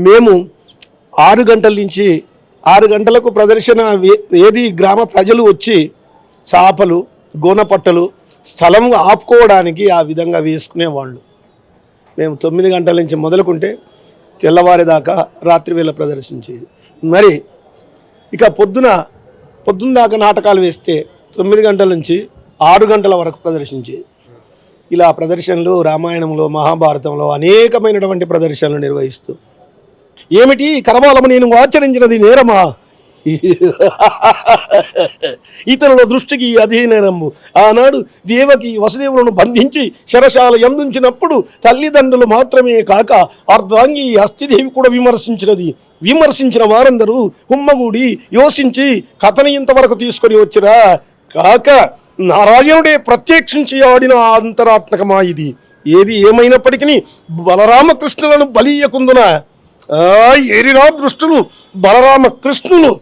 మేము ఆరు గంటల నుంచి ఆరు గంటలకు ప్రదర్శన వే- ఏది గ్రామ ప్రజలు వచ్చి చేపలు గోనపట్టలు స్థలం ఆపుకోవడానికి ఆ విధంగా వేసుకునేవాళ్ళు మేము తొమ్మిది గంటల నుంచి మొదలుకుంటే తెల్లవారేదాకా రాత్రి వేళ ప్రదర్శించేది. మరి ఇక పొద్దున పొద్దున్న దాకా నాటకాలు వేస్తే తొమ్మిది గంటల నుంచి ఆరు గంటల వరకు ప్రదర్శించేది. ఇలా ప్రదర్శనలు రామాయణంలో మహాభారతంలో అనేకమైనటువంటి ప్రదర్శనలు నిర్వహిస్తూ ఏమిటి? కరవాలము నేను ఆచరించినది నేరమా? ఇతరుల దృష్టికి అధీనము ఆనాడు దేవకి వసుదేవులను బంధించి శరశాల ఎందుంచినప్పుడు తల్లిదండ్రులు మాత్రమే కాక అర్ధాంగి అస్థిదేవి కూడా విమర్శించినది. విమర్శించిన వారందరూ ఉమ్మగూడి యోసించి కథని ఇంతవరకు తీసుకొని వచ్చిరా? కాక నారాయణుడే ప్రత్యక్షించి ఆడిన అంతరాత్మకమా ఇది? ఏది ఏమైనప్పటికీ బలరామకృష్ణులను బలీయకుందున ఆ ఏరిరా దృష్టులు బలరామ కృష్ణులు.